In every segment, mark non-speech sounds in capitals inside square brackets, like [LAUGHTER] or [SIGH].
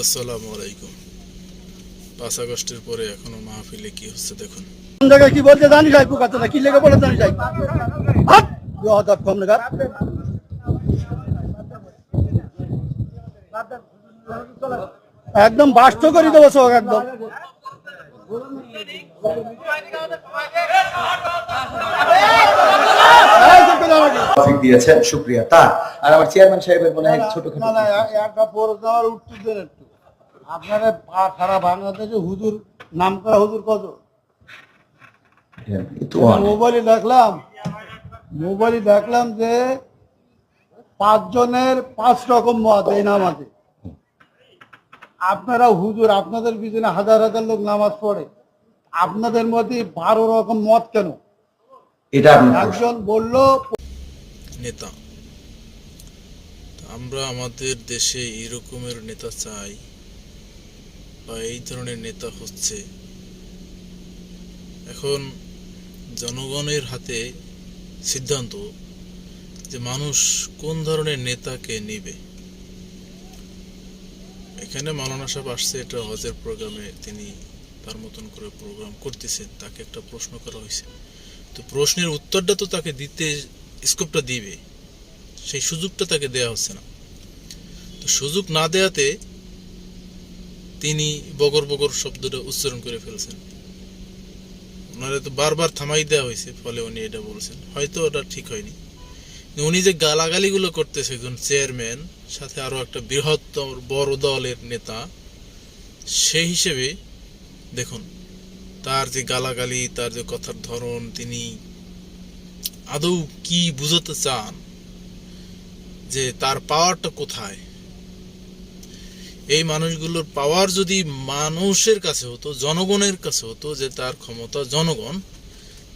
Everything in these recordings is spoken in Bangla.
আসসালামু আলাইকুম। পাঁচ আগস্টের পরে এখনও মাহফিলে কি হচ্ছে দেখুন। কোন জায়গায় কি বলতে জানি যাই পোকাতে না কি লেগে বলে জানি যাই কম একদম বাস্ত করে দেবো সব একদম। দিয়েছেন শুক্রিয়া। তা আর আমার চেয়ারম্যান সাহেবের মনে হয় ছোট আপনারা পা- সারা বাংলাদেশে হুজুর নাম করা হুজুর কত? মোবাইলে দেখলাম মোবাইলে দেখলাম যে পাঁচজনের পাঁচ রকম মত এই নামাজে। আপনারা হুজুর আপনাদের পিছনে হাজার হাজার লোক নামাজ পড়ে। আপনাদের মধ্যে বারো রকম মত কেন? এটা একজন বলল নেতা আমরা আমাদের দেশে এরকমের নেতা চাই। বা এই ধরনের নেতা হচ্ছে এখন জনগণের হাতে সিদ্ধান্ত যে মানুষ কোন ধরনের নেতাকে নেবে। এখানে মালানা সাহেব আসছে এটা হজের প্রোগ্রামে, তিনি তার মতন করে প্রোগ্রাম করতেছেন, তাকে একটা প্রশ্ন করা হয়েছে। তো প্রশ্নের উত্তরটা তো তাকে দিতে স্কোপটা দিবে, সেই সুযোগটা তাকে দেয়া হচ্ছে না। তো সুযোগ না দেয়াতে তিনি বগর বগর শব্দটা উচ্চারণ করে ফেলছেন। ওনারে তো বারবার থামাই দেওয়া হয়েছে, ফলে উনি এটা বলছেন। হয়তো ওটা ঠিক হয়নি। উনি যে গালাগালিগুলো করতেছে একজন চেয়ারম্যান, সাথে আরও একটা বৃহত্তর, বড় দলের নেতা সেই হিসেবে দেখুন, তার যে গালাগালি, তার যে কথার ধরন, তিনি আদৌ কি বুঝাতে চান যে তার পাওয়ারটা কোথায়? এই মানুষগুলোর পাওয়ার যদি মানুষের কাছে হতো, জনগণের কাছে হতো যে তার ক্ষমতা জনগণ,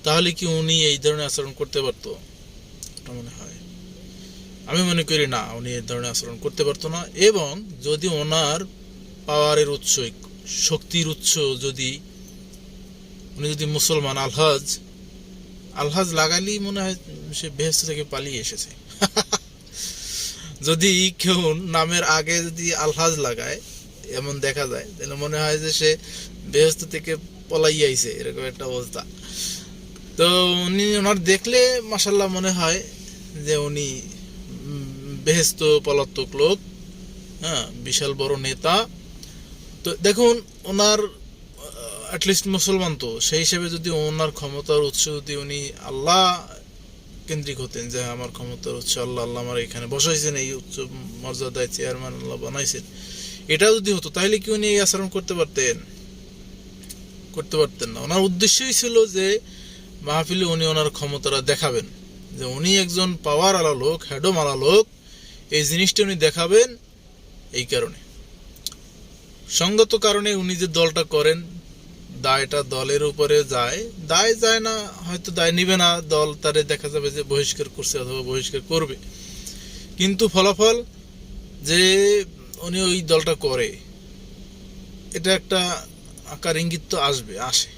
তাহলে কি উনি এই ধরনের আচরণ করতে পারতো? মনে হয়। আমি মনে করি না, উনি এই ধরনের আচরণ করতে পারতো না। এবং যদি ওনার পাওয়ারের উৎস, শক্তির উৎস যদি, উনি যদি মুসলমান, আলহাজ আলহাজ লাগালেই মনে হয় সে বেহেস্ত থেকে পালিয়ে এসেছে। [LAUGHS] যদি কেউ নামের আগে যদি আলহাজ লাগায়, এমন দেখা যায়, তাহলে মনে হয় যে সে বেহেস্ত থেকে পলাই আইছে, এরকম একটা অবস্থা। তো উনি ওনার দেখলে মাসাল্লাহ মনে হয় যে উনি বেহেস্ত পলাতক লোক হ্যাঁ বিশাল বড় নেতা। তো দেখুন, ওনার অ্যাটলিস্ট মুসলমান তো, সেই হিসেবে যদি ওনার ক্ষমতার উৎস যদি উনি আল্লাহ কেন্দ্রিক হতেন, যে আমার ক্ষমতার উৎস আল্লাহ আল্লাহ আমার এখানে বসাইছেন, এই উচ্চ মর্যাদায় চেয়ারম্যান আল্লাহ বানাইছেন। এটা যদি হতো, তাহলে কি উনি এই আচরণ করতে পারতেন? করতে পারতেন না। ওনার উদ্দেশ্যই ছিল যে মাহফিলে উনি ওনার ক্ষমতাটা দেখাবেন। যে উনি একজন পাওয়ার আলা লোক হ্যাডম আলা লোক, এই জিনিসটা উনি দেখাবেন এই কারণে। সঙ্গত কারণে উনি যে দলটা করেন দায়টা দলের উপরে যায়। দায় যায় না, হয়তো দায় নিবে না, দল তারে দেখা যাবে যে বহিষ্কার করছে অথবা বহিষ্কার করবে। কিন্তু ফলাফল যে উনি ওই দলটা করে, এটা একটা আকার ইঙ্গিত তো আসবে, আসে।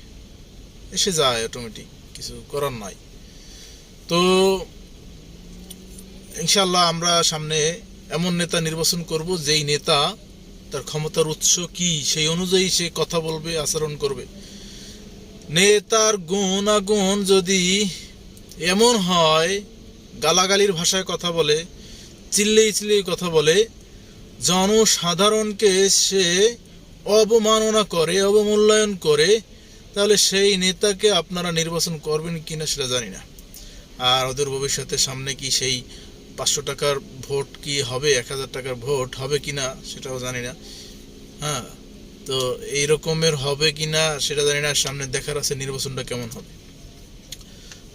এসে যায় অটোমেটিক কিছু করার নাই। তো ইনশাল্লাহ আমরা সামনে এমন নেতা নির্বাচন করব যেই নেতা তার ক্ষমতার উৎস কি? সেই অনুযায়ী সে কথা বলবে, আচরণ করবে। নেতার গুণ গুণাগুণ যদি এমন হয়, গালাগালির ভাষায় কথা বলে, চিল্লেই চিল্লেই কথা বলে, জনসাধারণকে সে অবমাননা করে, অবমূল্যায়ন করে, তাহলে সেই নেতাকে আপনারা নির্বাচন করবেন কিনা সেটা জানি না। আর ওদের ভবিষ্যতে সামনে কি সেই পাঁচশো টাকার ভোট কি হবে? এক হাজার টাকার ভোট হবে কিনা সেটাও জানি না। হ্যাঁ তো এই রকমের হবে কিনা সেটা জানি না। সামনে দেখার আছে নির্বাচনটা কেমন হবে।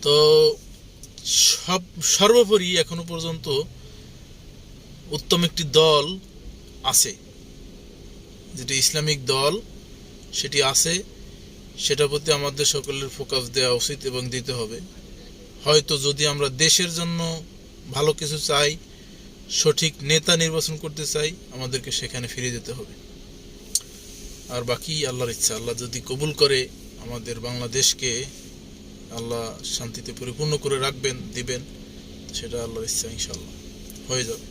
তো সব, সর্বোপরি এখনও পর্যন্ত উত্তম একটি দল আছে। যেটি ইসলামিক দল, সেটি আছে। সেটার প্রতি আমাদের সকলের ফোকাস দেওয়া উচিত এবং দিতে হবে। হয়তো যদি আমরা দেশের জন্য ভালো কিছু চাই, সঠিক নেতা নির্বাচন করতে চাই, আমাদেরকে সেখানে ফিরে যেতে হবে। আর বাকি আল্লাহর ইচ্ছা, আল্লাহ যদি কবুল করে, আমাদের বাংলাদেশকে আল্লাহ শান্তিতে পরিপূর্ণ করে রাখবেন, দিবেন, সেটা আল্লাহর ইচ্ছা ইনশাল্লাহ হয়ে যাবে।